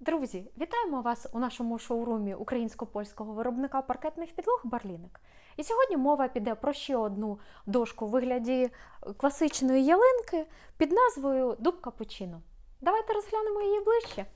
Друзі, вітаємо вас у нашому шоурумі українсько-польського виробника паркетних підлог Барліник. І сьогодні мова піде про ще одну дошку у вигляді класичної ялинки під назвою Дуб Капучино. Давайте розглянемо її ближче.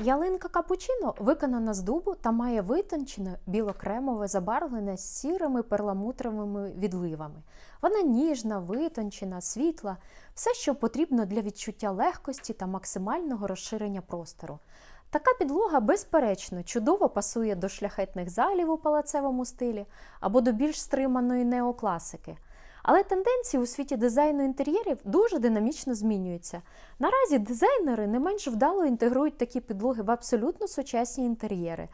Ялинка капучино виконана з дубу та має витончене білокремове забарвлене з сірими перламутровими відливами. Вона ніжна, витончена, світла, все, що потрібно для відчуття легкості та максимального розширення простору. Така підлога, безперечно, чудово пасує до шляхетних залів у палацевому стилі або до більш стриманої неокласики. Але тенденції у світі дизайну інтер'єрів дуже динамічно змінюються. Наразі дизайнери не менш вдало інтегрують такі підлоги в абсолютно сучасні інтер'єри,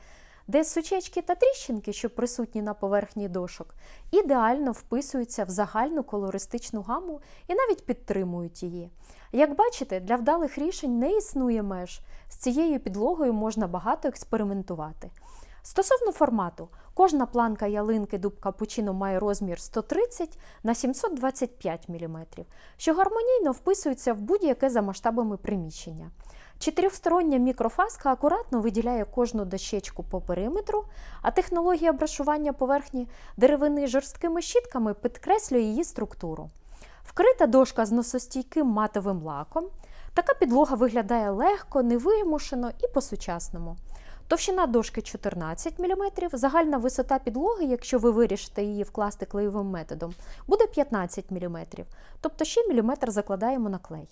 де сучечки та тріщинки, що присутні на поверхні дошок, ідеально вписуються в загальну колористичну гаму і навіть підтримують її. Як бачите, для вдалих рішень не існує меж. З цією підлогою можна багато експериментувати. Стосовно формату, кожна планка ялинки дуб капучино має розмір 130 на 725 мм, що гармонійно вписується в будь-яке за масштабами приміщення. Чотирьохстороння мікрофаска акуратно виділяє кожну дощечку по периметру, а технологія брашування поверхні деревини жорсткими щітками підкреслює її структуру. Вкрита дошка з носостійким матовим лаком. Така підлога виглядає легко, невимушено і по-сучасному. Товщина дошки 14 мм, загальна висота підлоги, якщо ви вирішите її вкласти клеєвим методом, буде 15 мм, тобто ще мм закладаємо на клей.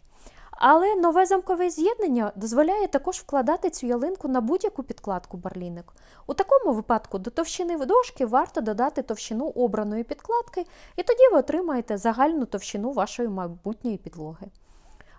Але нове замкове з'єднання дозволяє також вкладати цю ялинку на будь-яку підкладку барліник. У такому випадку до товщини дошки варто додати товщину обраної підкладки, і тоді ви отримаєте загальну товщину вашої майбутньої підлоги.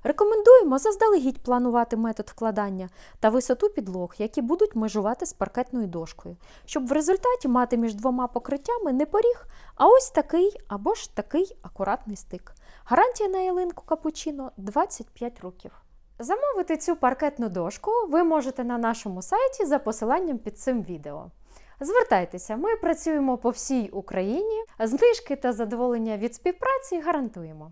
Рекомендуємо заздалегідь планувати метод вкладання та висоту підлог, які будуть межувати з паркетною дошкою, щоб в результаті мати між двома покриттями не поріг, а ось такий або ж такий акуратний стик. Гарантія на ялинку капучино 25 років. Замовити цю паркетну дошку ви можете на нашому сайті за посиланням під цим відео. Звертайтеся, ми працюємо по всій Україні, знижки та задоволення від співпраці гарантуємо.